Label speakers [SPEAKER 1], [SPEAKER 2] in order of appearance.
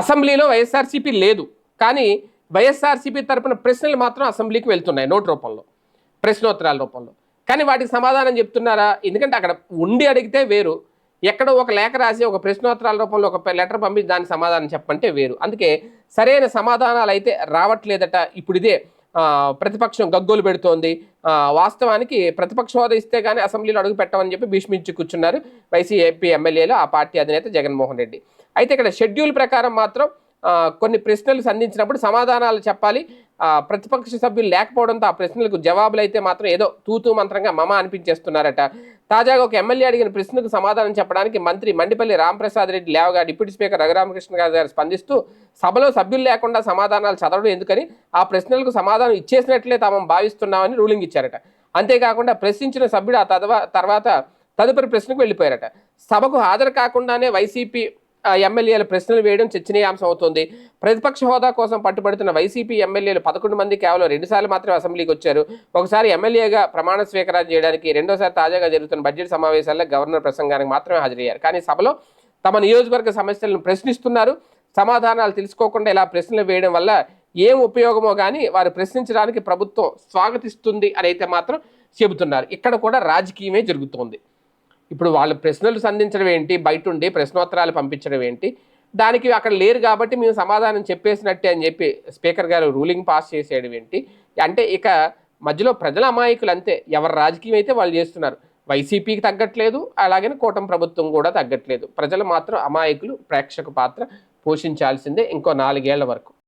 [SPEAKER 1] అసెంబ్లీలో వైఎస్ఆర్సీపీ లేదు. కానీ వైఎస్ఆర్సీపీ తరపున ప్రశ్నలు మాత్రం అసెంబ్లీకి వెళ్తున్నాయి నోట్ రూపంలో ప్రశ్నోత్తరాల రూపంలో. కానీ వాటికి సమాధానం చెప్తున్నారా? ఎందుకంటే అక్కడ ఉండి అడిగితే వేరు. ఎక్కడో ఒక లేఖ రాసి ఒక ప్రశ్నోత్తరాల రూపంలో ఒక లెటర్ పంపించి దానికి సమాధానం చెప్పంటే వేరు. అందుకే సరైన సమాధానాలు అయితే రావట్లేదట. ఇప్పుడు ఇదే ప్రతిపక్షం గగ్గోలు పెడుతోంది. వాస్తవానికి ప్రతిపక్ష హోదా ఇస్తే కానీ అసెంబ్లీలో అడుగు పెట్టమని చెప్పి భీష్మించి కూర్చున్నారు వైసీపీ ఎమ్మెల్యేలు ఆ పార్టీ అధినేత జగన్మోహన్ రెడ్డి. అయితే ఇక్కడ షెడ్యూల్ ప్రకారం మాత్రం కొన్ని ప్రశ్నలు సంధించినప్పుడు సమాధానాలు చెప్పాలి. ప్రతిపక్ష సభ్యులు లేకపోవడంతో ఆ ప్రశ్నలకు జవాబులు అయితే మాత్రం ఏదో తూతూ మంత్రంగా మమ అనిపించేస్తున్నారట. తాజాగా ఒక ఎమ్మెల్యే అడిగిన ప్రశ్నకు సమాధానం చెప్పడానికి మంత్రి మండిపల్లి రామప్రసాద్ రెడ్డి లేవగా డిప్యూటీ స్పీకర్ రఘురామకృష్ణ గారు స్పందిస్తూ సభలో సభ్యులు లేకుండా సమాధానాలు చదవడం ఎందుకని? ఆ ప్రశ్నలకు సమాధానం ఇచ్చేసినట్లే తాము భావిస్తున్నామని రూలింగ్ ఇచ్చారట. అంతేకాకుండా ప్రశ్నించిన సభ్యుడు ఆ తదవ తర్వాత తదుపరి ప్రశ్నకు వెళ్ళిపోయారట. సభకు హాజరు కాకుండానే వైసీపీ ఎమ్మెల్యేల ప్రశ్నలు వేయడం చర్చనీయాంశం అవుతోంది. ప్రతిపక్ష హోదా కోసం పట్టుబడుతున్న వైసీపీ ఎమ్మెల్యేలు పదకొండు మంది కేవలం రెండుసార్లు మాత్రమే అసెంబ్లీకి వచ్చారు. ఒకసారి ఎమ్మెల్యేగా ప్రమాణ స్వీకారం చేయడానికి రెండోసారి తాజాగా జరుగుతున్న బడ్జెట్ సమావేశాల్లో గవర్నర్ ప్రసంగానికి మాత్రమే హాజరయ్యారు. కానీ సభలో తమ నియోజకవర్గ సమస్యలను ప్రశ్నిస్తున్నారు. సమాధానాలు తెలుసుకోకుండా ఇలా ప్రశ్నలు వేయడం వల్ల ఏం ఉపయోగమో కానీ వారు ప్రశ్నించడానికి ప్రభుత్వం స్వాగతిస్తుంది అని అయితే మాత్రం చెబుతున్నారు. ఇక్కడ కూడా రాజకీయమే జరుగుతోంది. ఇప్పుడు వాళ్ళు ప్రశ్నలు సంధించడం ఏంటి? బయట ఉండి ప్రశ్నోత్తరాలు పంపించడం ఏంటి? దానికి అక్కడ లేరు కాబట్టి మేము సమాధానం చెప్పేసినట్టే అని చెప్పి స్పీకర్ గారు రూలింగ్ పాస్ చేసేయడం ఏంటి? అంటే ఇక మధ్యలో ప్రజల అమాయకులు అంతే. ఎవరి రాజకీయం అయితే వాళ్ళు చేస్తున్నారు. వైసీపీకి తగ్గట్లేదు అలాగే కూటమి ప్రభుత్వం కూడా తగ్గట్లేదు. ప్రజలు మాత్రం అమాయకులు ప్రేక్షక పాత్ర పోషించాల్సిందే ఇంకో నాలుగేళ్ళ వరకు.